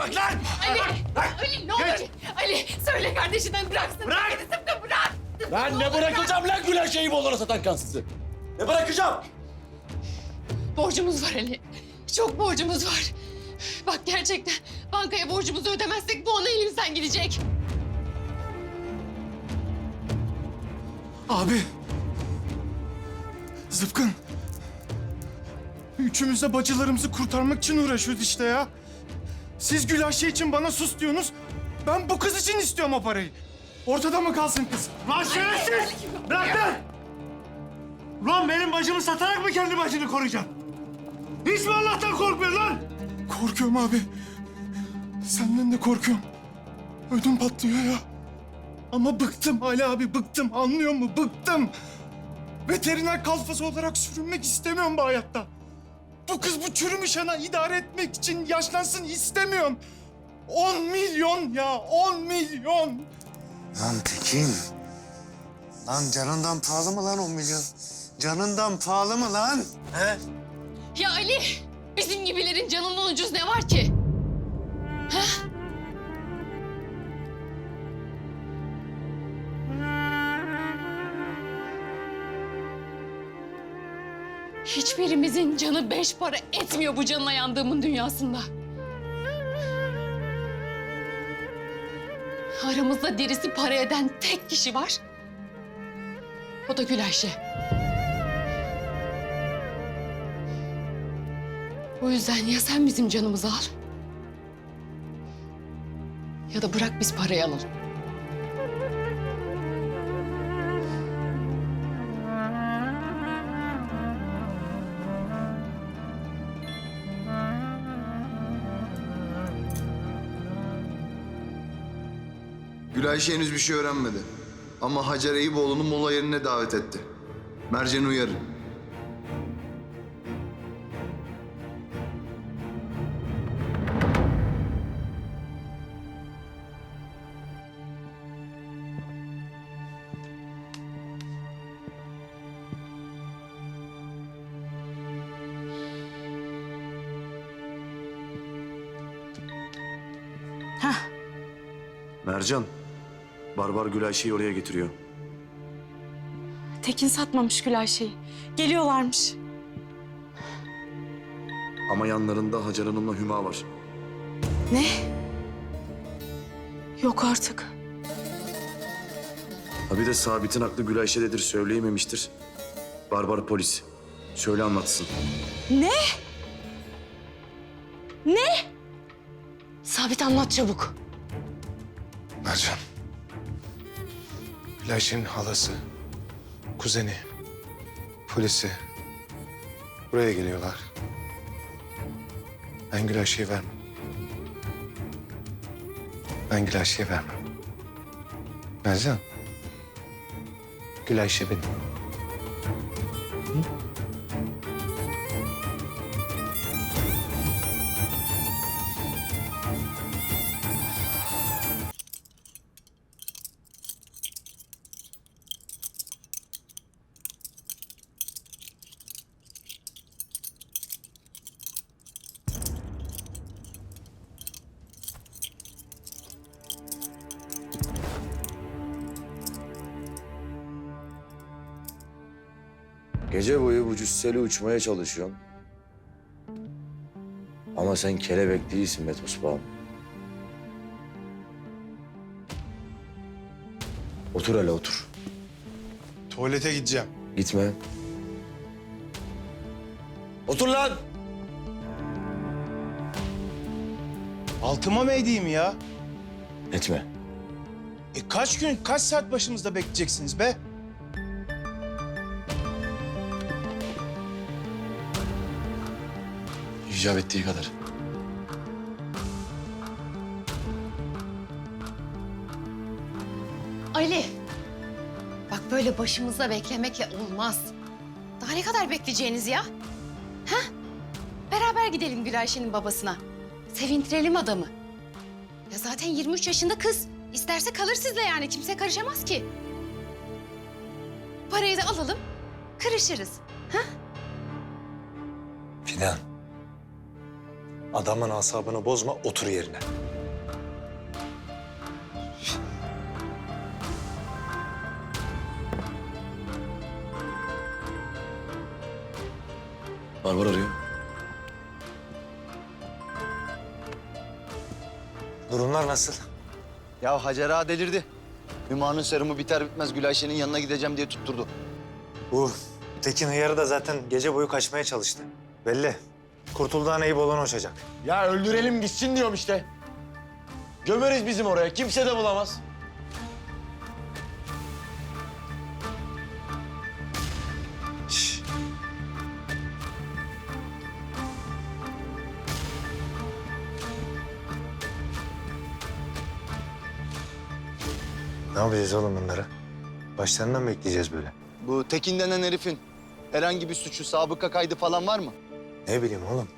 bak lan! Ali, Ali ne olur. Ali söyle kardeşinden bıraksın. Bırak! Sıtkı bırak. Lan ne bırakacağım lan Gülayşe'yi Bollara satan kansızı? Ne bırakacağım? Borcumuz var Ali. Çok borcumuz var. Bak gerçekten bankaya borcumuzu ödemezsek bu ana elimizden gidecek. Abi. Zıpkın. Üçümüz de bacılarımızı kurtarmak için uğraşıyoruz işte ya. Siz Gül Ayşe için bana sus diyorsunuz. Ben bu kız için istiyorum o parayı. Ortada mı kalsın kız? Lan şerefsiz! Bırak lan! Ulan benim bacımı satarak mı kendi bacını koruyacaksın? Hiç mi Allah'tan korkmuyorsun lan? Korkuyorum abi. Senden de korkuyorum. Ödüm patlıyor ya. Ama bıktım Ali abi bıktım anlıyor musun? Bıktım. Veteriner kalfası olarak sürünmek istemiyorum bu hayatta. Bu kız bu çürümüş ana idare etmek için yaşlansın istemiyorum. 10 milyon ya 10 milyon. Lan Tekin. Lan canından pahalı mı lan 10 milyon? Canından pahalı mı lan? He? Ya Ali bizim gibilerin canından ucuz ne var ki? Ha? Hiçbirimizin canı beş para etmiyor bu canına yandığımın dünyasında. Aramızda derisi para eden tek kişi var. O da Gül Ayşe. O yüzden ya sen bizim canımızı al... ...ya da bırak biz parayı alalım. Gülayşe henüz bir şey öğrenmedi. Ama Hacer Eyüboğlu'nu mola yerine davet etti. Mercan'ı uyarın. Mercan, Barbar Gülayşe'yi oraya getiriyor. Tekin satmamış Gül Ayşe'yi. Geliyorlarmış. Ama yanlarında Hacer Hanım'la Hüma var. Ne? Yok artık. Ha bir de Sabit'in aklı Gülayşe'dedir söyleyememiştir. Barbar polis. Söyle anlatsın. Ne? Ne? Sabit anlat çabuk. Mercan. Gülayşe'nin halası, kuzeni, polisi buraya geliyorlar. Ben Gülayşe'yi vermem. Ben Gülayşe'yi vermem. Mercan. Gülayşe benim. Gece boyu bu cüsseli uçmaya çalışıyorsun. Ama sen kelebek değilsin be Tosbağım. Otur hele otur. Tuvalete gideceğim. Gitme. Otur lan! Altıma mı edeyim ya? Etme. E kaç gün, kaç saat başımızda bekleyeceksiniz be? İcap ettiği kadar. Ali. Bak böyle başımızda beklemekle olmaz. Daha ne kadar bekleyeceğiniz ya? Ha? Beraber gidelim Gülayşe'nin babasına. Sevintirelim adamı. Ya zaten 23 yaşında kız. İsterse kalır sizle yani. Kimse karışamaz ki. Parayı da alalım. Kırışırız. Fidan. Adamın asabını bozma, otur yerine. Barbar arıyor. Durumlar nasıl? Ya Hacer Ağa delirdi. Hüma'nın serumu biter bitmez Gülayşe'nin yanına gideceğim diye tutturdu. Bu Tekin hıyarı da zaten gece boyu kaçmaya çalıştı. Belli. Kurtulduğuna iyi olan uçacak. Ya öldürelim gitsin diyorum işte. Gömeriz bizim oraya. Kimse de bulamaz. Ne yapacağız oğlum bunlara? Başlarından mı bekleyeceğiz böyle? Bu Tekin denen herifin herhangi bir suçu, sabıka kaydı falan var mı? Ne bileyim oğlum.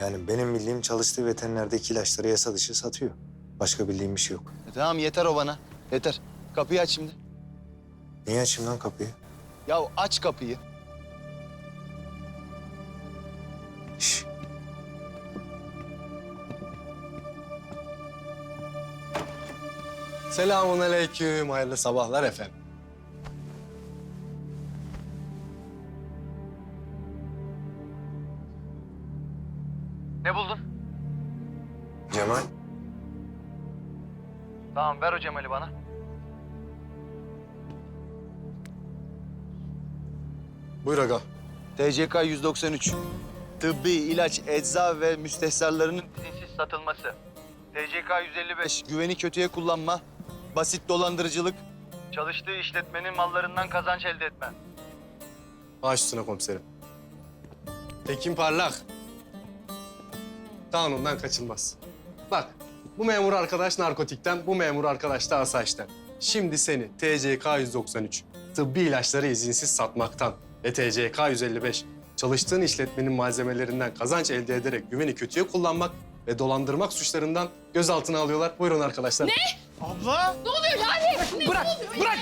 Yani benim bildiğim çalıştığı veterinerdeki ilaçları yasa dışı satıyor. Başka bildiğim bir şey yok. E tamam yeter o bana. Yeter. Kapıyı aç şimdi. Niye açayım lan kapıyı? Ya aç kapıyı. Şş. Selamun aleyküm. Hayırlı sabahlar efendim. Tamam ver o Cemal'i bana. Buyur aga. TCK 193. Tıbbi, ilaç, ecza ve müstehsallarının izinsiz satılması. TCK 155. Güveni kötüye kullanma. Basit dolandırıcılık. Çalıştığı işletmenin mallarından kazanç elde etme. Baş üstüne komiserim. Tekin Parlak. Kanundan kaçılmaz. Bak, bu memur arkadaş narkotikten, bu memur arkadaş da asayişten. Şimdi seni TCK 193, tıbbi ilaçları izinsiz satmaktan ve TCK 155, çalıştığın işletmenin malzemelerinden kazanç elde ederek güveni kötüye kullanmak ve dolandırmak suçlarından gözaltına alıyorlar. Buyurun arkadaşlar. Abla! Ne oluyor Lale? Bırak, bırak!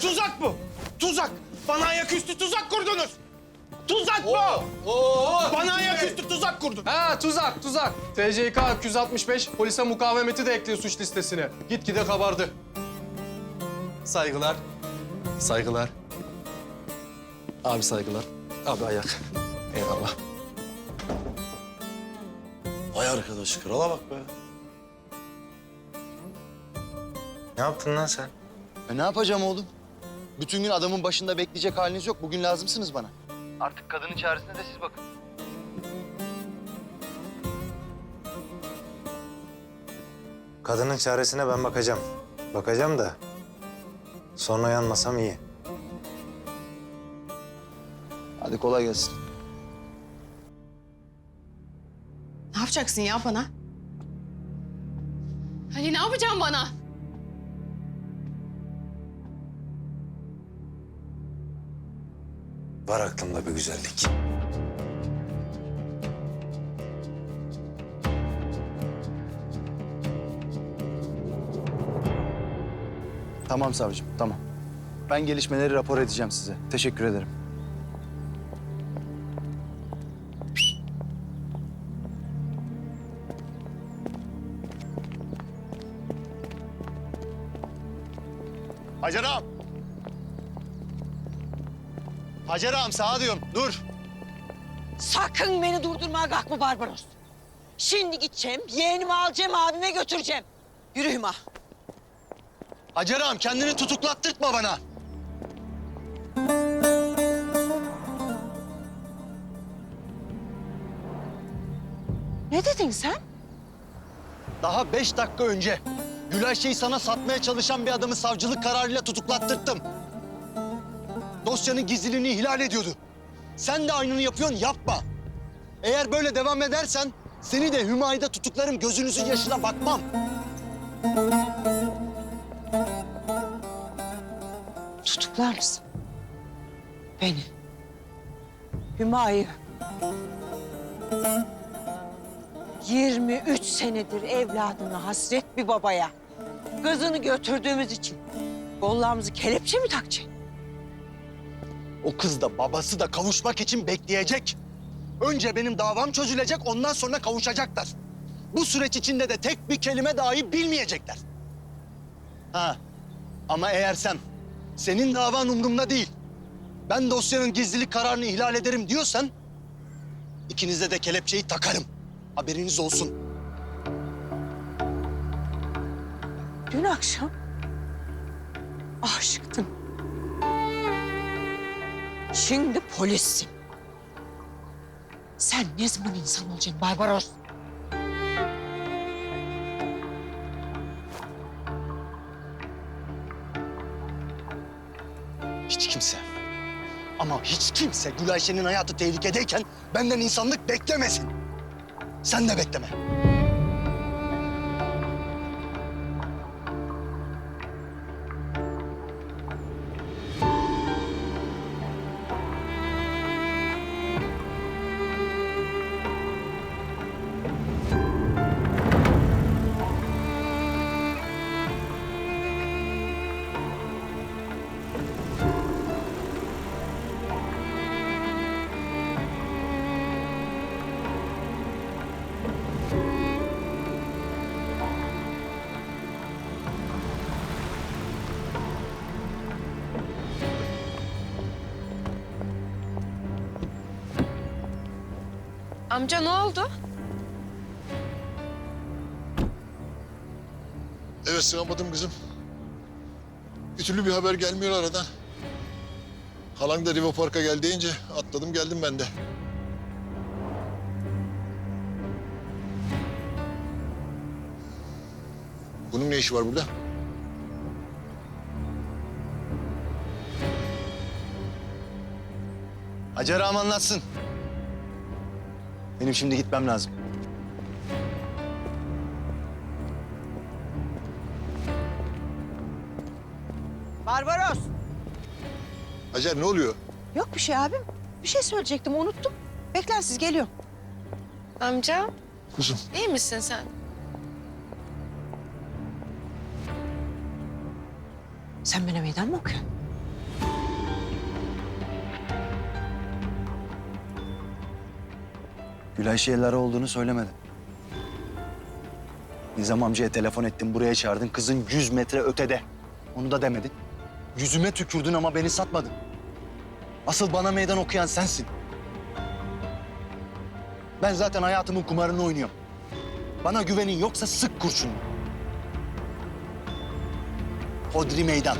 Tuzak bu! Tuzak! Bana ayaküstü tuzak kurdunuz! Tuzak bu! Bana ayaküstü tuzak kurdun! Ha tuzak tuzak. TCK 265 polise mukavemeti de ekliyor suç listesine. Gitgide kabardı. Saygılar. Saygılar. Abi saygılar. Abi ayak. Eyvallah. Vay arkadaş krala bak be. Ne yaptın lan sen? E ne yapacağım oğlum? Bütün gün adamın başında bekleyecek haliniz yok. Bugün lazımsınız bana. Artık kadının çaresine de siz bakın. Kadının çaresine ben bakacağım. Bakacağım da sonra yanmasam iyi. Hadi kolay gelsin. Ne yapacaksın ya bana? Ali ne yapacaksın bana? Var aklımda bir güzellik. Tamam savcım, tamam. Ben gelişmeleri rapor edeceğim size. Teşekkür ederim. Hacer ağam. Hacer ağam sağa diyorum. Dur. Sakın beni durdurmaya kalkma Barbaros. Şimdi gideceğim, yeğenimi alacağım, abime götüreceğim. Yürü Hüma. Hacer ağam kendini tutuklattırtma bana. Ne dedin sen? Daha beş dakika önce Gülayşe'yi sana satmaya çalışan bir adamı savcılık kararıyla tutuklattırttım. Dosyanın gizliliğini ihlal ediyordu. Sen de aynını yapıyorsun, yapma. Eğer böyle devam edersen seni de Hümayı da tutuklarım, gözünüzün yaşına bakmam. Tutuklar mısın? Beni. Hüma'yı. 23 senedir evladını hasret bir babaya. Kızını götürdüğümüz için kollarımızı kelepçe mi takacaksın? O kız da babası da kavuşmak için bekleyecek. Önce benim davam çözülecek, ondan sonra kavuşacaklar. Bu süreç içinde de tek bir kelime dahi bilmeyecekler. Ha, ama eğersem senin davan umurumda değil. Ben dosyanın gizlilik kararını ihlal ederim diyorsan... ...ikinize de kelepçeyi takarım. Haberiniz olsun. Dün akşam aşıktın. Şimdi polissin. Sen ne zaman insan olacaksın Barbaros? Hiç kimse. Ama hiç kimse Gülayşe'nin hayatı tehlikedeyken benden insanlık beklemesin. Sen de bekleme. Amca ne oldu? Evet sığamadım kızım. Bir türlü bir haber gelmiyor aradan. Halan da Riva Park'a gel deyince atladım geldim ben de. Bunun ne işi var burada? Hacer ağam anlatsın. Benim şimdi gitmem lazım. Barbaros. Hacer ne oluyor? Yok bir şey abim. Bir şey söyleyecektim unuttum. Bekler siz geliyor. Amca Kuzum. iyi misin sen? Sen bana meydan mı okuyorsun? Gülayşe elleri olduğunu söylemedin. Nizam amcaya telefon ettin, buraya çağırdın. Kızın yüz metre ötede. Onu da demedin. Yüzüme tükürdün ama beni satmadın. Asıl bana meydan okuyan sensin. Ben zaten hayatımın kumarını oynuyorum. Bana güvenin yoksa sık kurşunu. Hodri meydan.